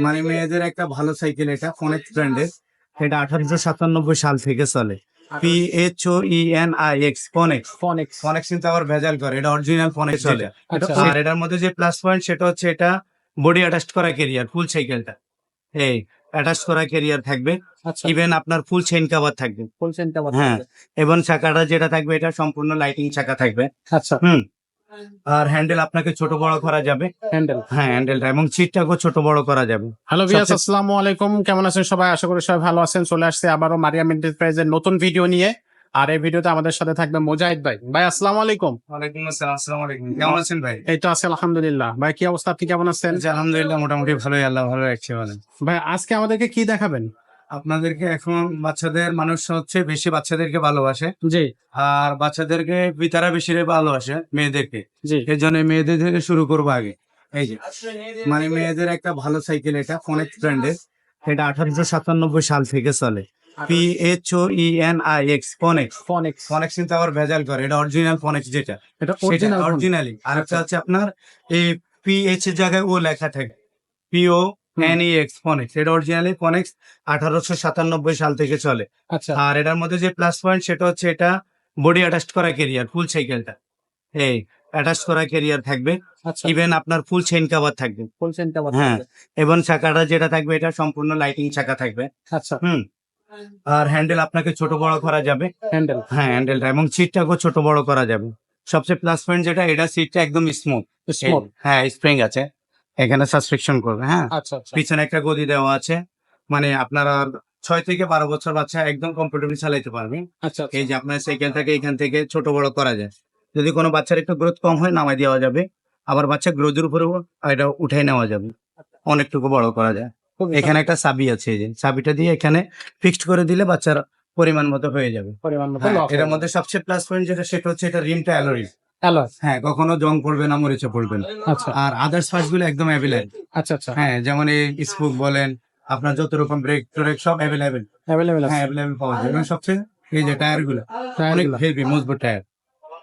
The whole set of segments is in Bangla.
মানে মেয়েদের একটা ভালো সাইকেল এটা ফোনেক্স ব্র্যান্ডের এটা আঠারোশো সাতানব্বই সাল থেকে চলে। P H O E N I X phoenix phoenix phoenix কিন্তু আবার ভেজাল করে এটা অরিজিনাল ফোনেক্স চলে আচ্ছা। আর এটার মধ্যে যে প্লাস পয়েন্ট সেটা হচ্ছে এটা বডি অ্যাটাচ করা কেরিয়ার ফুল সাইকেলটা এই অ্যাটাচ করা কেরিয়ার থাকবে। আচ্ছা। ইভেন আপনার ফুল কভার থাকবে। ফুল হ্যাঁ। এবং চাকাটা যেটা থাকবে এটা সম্পূর্ণ লাইটিং চাকা থাকবে। আচ্ছা। হুম। আর হ্যান্ডেল আপনাকে ছোট বড় করা যাবে। হ্যান্ডেল হ্যাঁ হ্যান্ডেলটা এবং সিটটাকেও ছোট বড় করা যাবে। হ্যালো ভিয়াস আসসালামু আলাইকুম। কেমন আছেন সবাই? আশা করি সবাই ভালো আছেন। চলে আসছে আবারও মারিয়াম এন্টারপ্রাইজের নতুন ভিডিও নিয়ে। আর এই ভিডিওতে আমাদের সাথে থাকবে মুজাহিদ ভাই। ভাই আসসালামু আলাইকুম। ওয়ালাইকুম আসসালাম আসসালামু আলাইকুম। কেমন আছেন ভাই? এই তো আছে আলহামদুলিল্লাহ। ভাই কি অবস্থা? আপনি কেমন আছেন? জি, আলহামদুলিল্লাহ মোটামুটি ভালোই। আল্লাহ ভালো রাখছে বলেন ভাই আজকে আমাদেরকে কি দেখাবেন? আপনাদেরকে এখন বাচ্চাদের মানুষ হচ্ছে বেশি বাচ্চাদেরকে ভালোবাসে। জি। আর বাচ্চাদেরকে পিতারা বেশি ভালোবাসে মেয়েদেরকে। জি। এই জন্য মেয়েদের থেকে শুরু করব আগে। এই যে মানে মেয়েদের একটা ভালো সাইকেল এটা ফোনেক্স ব্র্যান্ডের। এটা আঠারোশো সাতানব্বই সাল থেকে চলে। P H O E N I X phoenix phoenix phoenix কিন্তু আবার ভেজাল করে। এটা অরিজিনাল ফোনেক্স যেটা। এটা অরিজিনালি আর একটা হচ্ছে আপনার এই পি এইচ এর জায়গায় ও লেখা থাকে। পিও ই এক্স ফোনেক্স এটা অরিজিনালি ফোনেক্স আঠারোশো সাতানব্বই সাল থেকে চলে। আচ্ছা। আর এটার মধ্যে যে প্লাস পয়েন্ট সেটা হচ্ছে এটা বডি অ্যাটাচ করা কেরিয়ার ফুল সাইকেলটা এই অ্যাটাচ করা কেরিয়ার থাকবে। আচ্ছা। ইভেন আপনার ফুল চেইন কভার থাকবে। ফুল সেন্টার হ্যাঁ। এবং চাকাটা যেটা থাকবে এটা সম্পূর্ণ লাইটিং চাকা থাকবে। আচ্ছা। হুম। আর হ্যান্ডেল আপনাকে ছোট বড় করা যাবে। হ্যান্ডেল হ্যাঁ হ্যান্ডেলটা এবং সিটটাকেও ছোট বড় করা যাবে। সবচেয়ে প্লাস পয়েন্ট যেটা এটা সিটটা একদম স্মুথ হ্যাঁ স্প্রিং আছে। এখানে সাসপেকশন করবে হ্যাঁ? আচ্ছা আচ্ছা। পিছনে একটা গদি দেওয়া আছে। মানে আপনারা ছয় থেকে বারো বছর বাচ্চা একদম কমফোর্টেবলি চালাইতে পারবে। আচ্ছা। এই যে আপনার সাইকেলটাকে এখান থেকে ছোট বড় করা যায়। যদি কোনো বাচ্চার একটু গ্রোথ কম হয় নামাই দেওয়া যাবে। আবার বাচ্চা গ্রোথের উপরেও এটা উঠাই নেওয়া যাবে। অনেকটুকু বড় করা যায়। এখানে একটা চাবি আছে এই যে চাবিটা দিয়ে এখানে ফিক্সড করে দিলে বাচ্চার পরিমাণ মতো হয়ে যাবে। পরিমাণ মতো হ্যাঁ, এটার মধ্যে সবচেয়ে প্লাস পয়েন্ট যেটা সেটা হচ্ছে এটা রিমটা অ্যালোরিজ হ্যাঁ কখনো জং পড়বে না মরিচে পড়বে না। আচ্ছা। আর আদার্স পার্টসগুলো একদম অ্যাভেলেবল আচ্ছা আচ্ছা। হ্যাঁ যেমন এই স্পুক বলেন আপনার যত রকম ব্রেক ট্রেক সব অ্যাভেলেবেল হ্যাঁ পাওয়া যায়। এবং সবচেয়ে এই যে টায়ারগুলো অনেক হেভি মজবুত টায়ার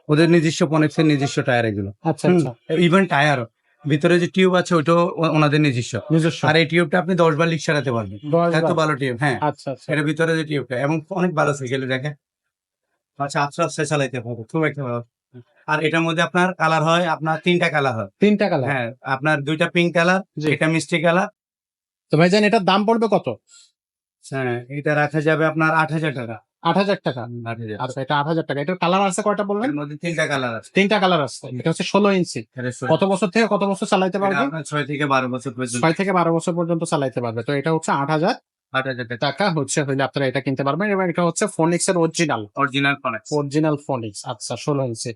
ওদের নিজস্ব পনেক্সের নিজস্ব টায়ার এগুলো। আচ্ছা আচ্ছা। ইভেন টায়ার ভিতরে যে টিউব আছে ওইটাও ওনাদের নিজস্ব। নিজস্ব। আর এই টিউবটা আপনি দশ বার লিক সারাতে পারবেন। এত ভালো টিউব হ্যাঁ। আচ্ছা আচ্ছা। ভিতরে যে টিউবটা এবং অনেক ভালো সাইকেল দেখে আচ্ছা আস্তে চালাইতে পারব খুব একটা ভালো। আর এটার মধ্যে আপনার কালার হয় আপনার তিনটা কালার হয়। তিনটা কালার হ্যাঁ আপনার দুইটা পিঙ্ক কালার এটা মিষ্টি কালার তো ভাইজান এটার দাম পড়বে কত? হ্যাঁ এটা রাখা যাবে আপনার আট হাজার টাকা। আট হাজার টাকা? আচ্ছা এটা আট হাজার টাকা। এটার কালার আছে কয়টা বললেন? তিনটা কালার আছে। তিনটা কালার আছে। এটা হচ্ছে ষোলো ইঞ্চি। কত বছর থেকে কত বছর চালাইতে পারবে? ছয় থেকে বারো বছর পর্যন্ত। ছয় থেকে বারো বছর পর্যন্ত চালাইতে পারবে। তো এটা হচ্ছে আট হাজার টাকা টাকা হচ্ছে হইলে আপনারা এটা কিনতে পারবেন এবং এটা হচ্ছে ফোনিক্স এর original original connect original phoenix আচ্ছা ষোলো ইঞ্চি।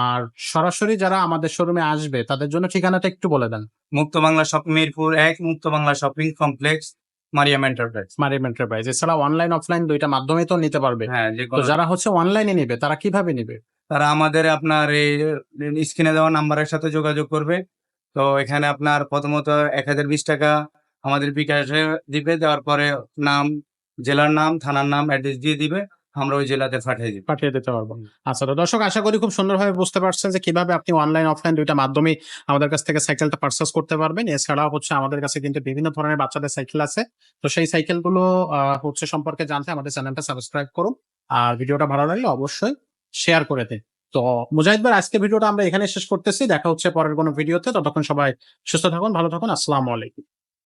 আর সরাসরি যারা আমাদের শোরুমে আসবে তাদের জন্য ঠিকানাটা একটু বলে দেন। মুক্ত বাংলা শপিং মিরপুর এক Mukto Bangla shopping complex Mariam enterprise Mariam enterprise এছাড়া অনলাইন অফলাইন দুইটা মাধ্যমে তো নিতে পারবে। হ্যাঁ তো যারা হচ্ছে অনলাইনে নিবে তারা কীভাবে নিবে? তারা আমাদের আপনার এই স্ক্রিনে দেওয়া নাম্বারের সাথে যোগাযোগ করবে। তো এখানে আপনার প্রথমত এক হাজার বিশ টাকা আমাদের বিকাশে দিবে, দেওয়ার পরে নাম, জেলার নাম, থানার নাম অ্যাড্রেস দিয়ে দিবে, আমরা ওই জেলাতে পাঠিয়ে দিব। পাঠিয়ে দিতে পারব। আচ্ছা তো দর্শক, আশা করি খুব সুন্দরভাবে বুঝতে পারছেন যে কীভাবে আপনি অনলাইন অফলাইন দুইটা মাধ্যমে আমাদের কাছ থেকে সাইকেলটা পারচেস করতে পারবেন। এছাড়াও হচ্ছে আমাদের কাছে কিন্তু বিভিন্ন ধরনের বাচ্চাদের সাইকেল আছে। তো সেই সাইকেলগুলো হচ্ছে সম্পর্কে জানতে আমাদের চ্যানেলটা সাবস্ক্রাইব করুন। আর ভিডিওটা ভালো লাগলে অবশ্যই শেয়ার করে দিন। তো মুজাহিদ আজকে ভিডিওটা আমরা এখানে শেষ করতেছি। দেখা হচ্ছে পরের কোনো ভিডিওতে। ততক্ষণ সবাই সুস্থ থাকুন, ভালো থাকুন। আসসালামু আলাইকুম।